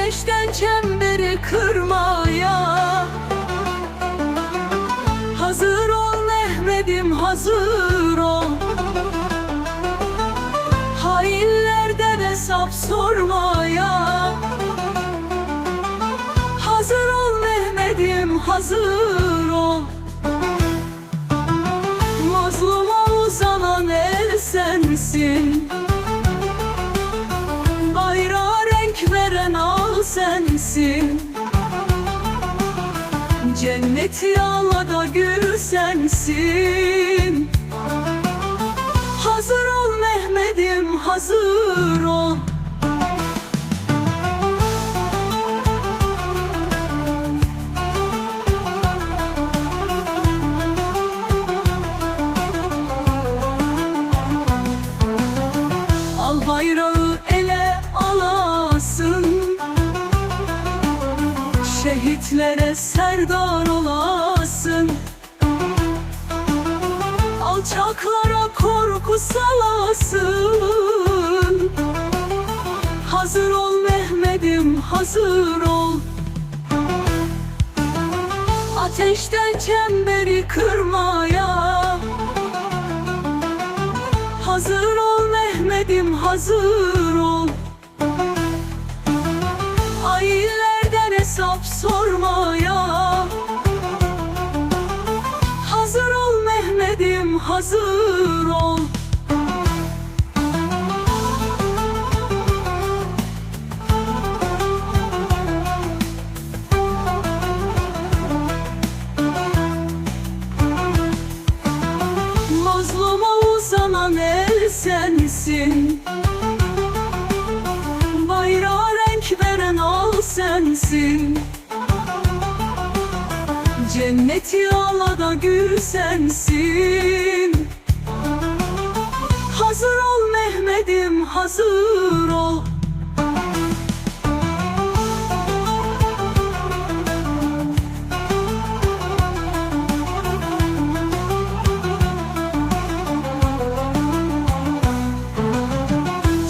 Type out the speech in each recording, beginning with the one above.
ateşten çemberi kırmaya. Hazır ol Mehmet'im hazır ol. Hainlerden hesap sormaya. Hazır ol Mehmet'im hazır ol. Mazluma uzanan el sensin. Sensin Cenneti da gül sensin Hazır ol Mehmet'im hazır ol. Al bayrağı Şehitlere serdar olasın. Alçaklara korku salasın. Hazır ol Mehmet'im hazır ol. Ateşten çemberi kırmaya. Hazır ol Mehmet'im hazır ol hesap sormaya. Hazır ol Mehmet'im hazır ol. Mazluma uzanan el sensin Cenneti da gül sensin. Hazır ol Mehmet'im hazır ol.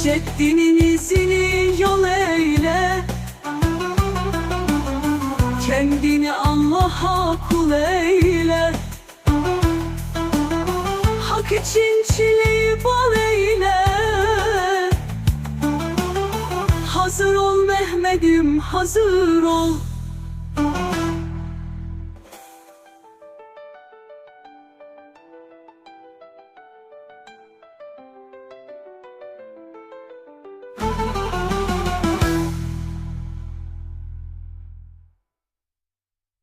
Ceddinin izini yol eyle Allah'a kul eyle. Hak için çileyi bal eyle. Hazır ol Mehmet'im hazır ol